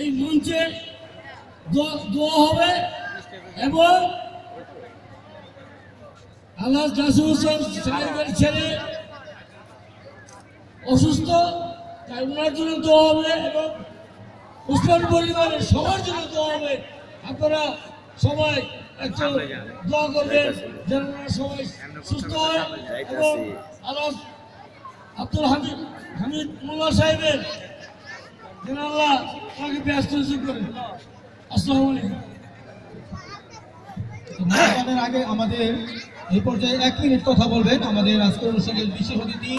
এই মঞ্চে দোয়া হবে এবং আল্লাহ জাসুর হোসেন সাহেবের ছেলে, অসুস্থ তাই ওনার জন্য দোয়া হবে এবং উসমান পরিবারের সবার জন্য দোয়া হবে। আপনারা সবাই একটু দোয়া করবেন যেন সবাই সুস্থ হয় এবং আল্লাহ আব্দুল হামিদ হামিদ মোল্লা সাহেবের আগে আমাদের এই পর্যায়ে এক মিনিট কথা বলবেন। আমাদের আজকের অনুষ্ঠানের বিশেষ অতিথি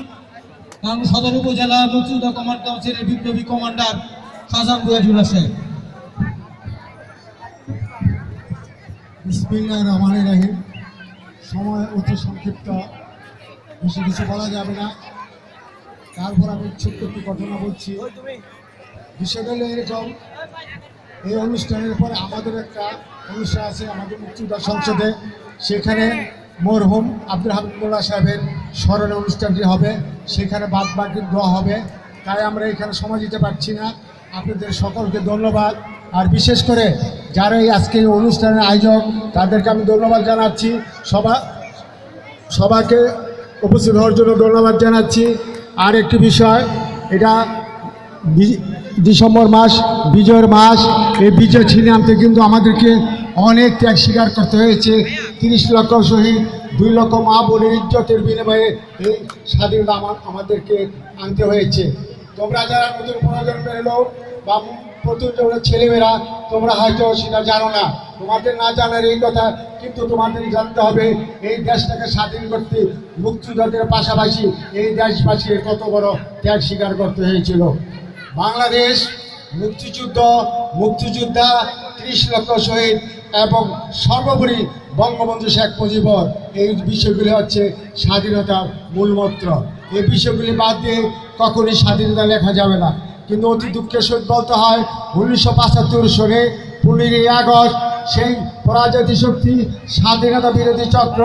কারণ সদর উপজেলা মুক্তিযোদ্ধা কমান্ড কাউন্সিলের বিপ্লবী কমান্ডার খাজান বুয়াজুল্লাহ সাহেব। বিসমিল্লাহ রহমান রাহিম। সময় অতি সংক্ষিপ্ত। বেশি কিছু বলা যাবে না। তারপর আমি ছোট্ট একটি ঘটনা বলছি। হলো এরকম এই অনুষ্ঠানের পরে আমাদের একটা অনুষ্ঠান আছে আমাদের মুক্তিযোদ্ধা সংসদে। সেখানে মরহুম আব্দুল হামিদুল্লাহ সাহেবের স্মরণে অনুষ্ঠানটি হবে। সেখানে বাদ বাকি দেওয়া হবে। তাই আমরা এখানে সময় দিতে পারছি না। আপনাদের সকলকে ধন্যবাদ। আর বিশেষ করে যারা এই আজকে এই অনুষ্ঠানের আয়োজক, তাদেরকে আমি ধন্যবাদ জানাচ্ছি। সবা, সবাইকে উপস্থিত হওয়ার জন্য ধন্যবাদ জানাচ্ছি। আর একটি বিষয়, এটা ডিসেম্বর মাস, বিজয়ের মাস, এই বিজয় ছিনে আনতে কিন্তু আমাদেরকে অনেক ত্যাগ স্বীকার করতে হয়েছে। তিরিশ লক্ষ শহীদ, দুই লক্ষ মা বোনের ইজ্জতের বিনিময়ে এই স্বাধীনতা আমার আমাদেরকে আনতে হয়েছে। তোমরা যারা নতুন প্রজন্মের লোক বা প্রতিযোগের ছেলেমেয়েরা, তোমরা হয়তো সেটা জানো না। তোমাদের না জানার এই কথা কিন্তু তোমাদের জানতে হবে, এই দেশটাকে স্বাধীন করতে মুক্তিযোদ্ধাদের পাশাপাশি এই দেশবাসীকে কত বড় ত্যাগ স্বীকার করতে হয়েছিল। বাংলাদেশ মুক্তিযুদ্ধ, মুক্তিযোদ্ধা, ত্রিশ লক্ষ শহীদ এবং সর্বোপরি বঙ্গবন্ধু শেখ মুজিবর। এই বিষয়গুলি হচ্ছে স্বাধীনতার মূলমন্ত্র। এই বিষয়গুলি বাদ দিয়ে কখনই স্বাধীনতা লেখা যাবে না। কিন্তু অতি দুঃখের সহিত বলতে হয়, উনিশশো পঁচাত্তর সনে পনেরোই আগস্ট সেই পরাজাতি শক্তি স্বাধীনতা বিরোধী চক্র